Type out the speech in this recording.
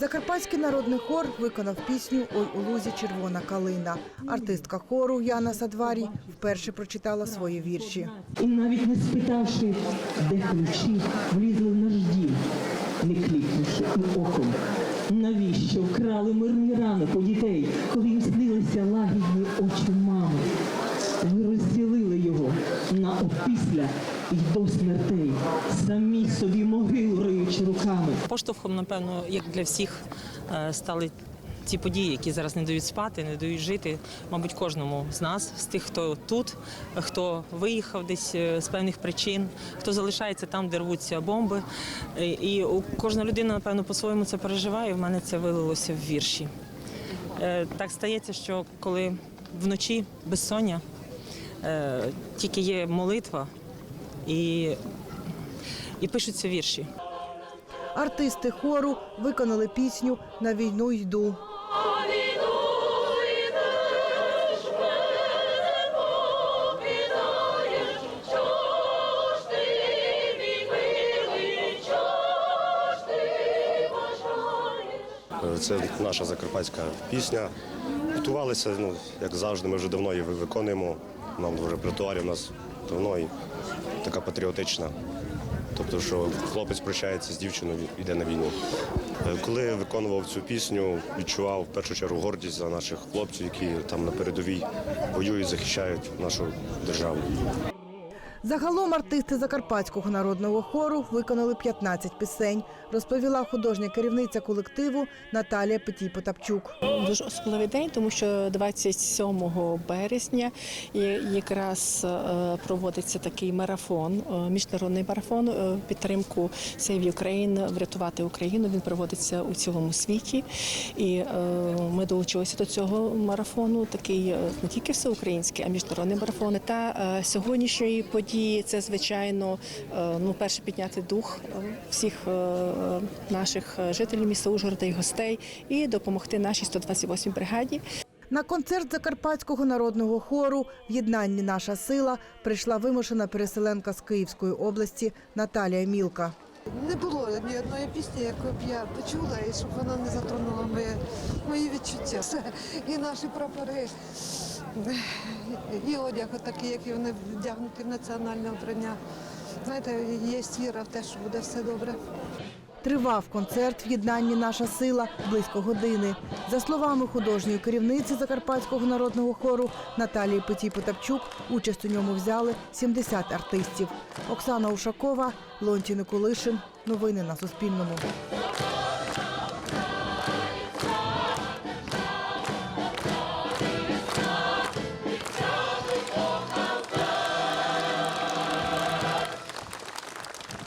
Закарпатський народний хор виконав пісню Ой у лузі червона калина. Артистка хору Яна Садварій вперше прочитала свої вірші. І навіть не спитавши, де ключі, влізли в наш не клікнувши і оком. Навіщо вкрали мирні ранок у дітей, коли їм снилися лагідні очі мами? Ви розділили його на опісля і до смертей, самі собі могилу риючи руками. Поштовхом, напевно, як для всіх, е, стали ті події, які зараз не дають спати, не дають жити, мабуть, кожному з нас, з тих, хто тут, хто виїхав десь е, з певних причин, хто залишається там, де рвуться бомби. І кожна людина, напевно, по-своєму це переживає. В мене це вилилося в вірші. Е, Так стається, що коли вночі безсоння, тільки є молитва і, і пишуться вірші. Артисти хору виконали пісню На війну йду. Це наша закарпатська пісня. Готувалися, ну, як завжди, ми вже давно її виконуємо. Нам в репертуарі у нас давно і така патріотична. Тобто, що хлопець прощається з дівчиною, йде на війну. Е, Коли виконував цю пісню, відчував в першу чергу гордість за наших хлопців, які там на передовій воюють, захищають нашу державу. Загалом артисти Закарпатського народного хору виконали 15 пісень, розповіла художня керівниця колективу Наталія Петій-Потапчук. Дуже особливий день, тому що 27 березня якраз е, проводиться такий марафон, е, міжнародний марафон е, підтримку Save Ukraine, врятувати Україну. Він проводиться у цілому світі. І ми долучилися до цього марафону. Такий не тільки всеукраїнський, а міжнародний марафон. Та сьогоднішньої події це звичайно е, ну перше підняти дух е, всіх е, наших жителів міста Ужгорода і гостей і допомогти нашій 128 бригаді. На концерт Закарпатського народного хору в єднанні Наша сила прийшла вимушена переселенка з Київської області Наталія Мілка. Не було ні одної пісні, яку б я почула, і щоб вона не затронула моє, мої відчуття. І наші прапори, і одяг отакий, який вони вдягнуті в національне обрання. Знаєте, є віра в те, що буде все добре. Тривав концерт в єднанні Наша сила близько години. За словами художньої керівниці Закарпатського народного хору Наталії Петій-Потапчук, участь у ньому взяли 70 артистів. Оксана Ушакова, Лонтій Николишин. Новини на Суспільному.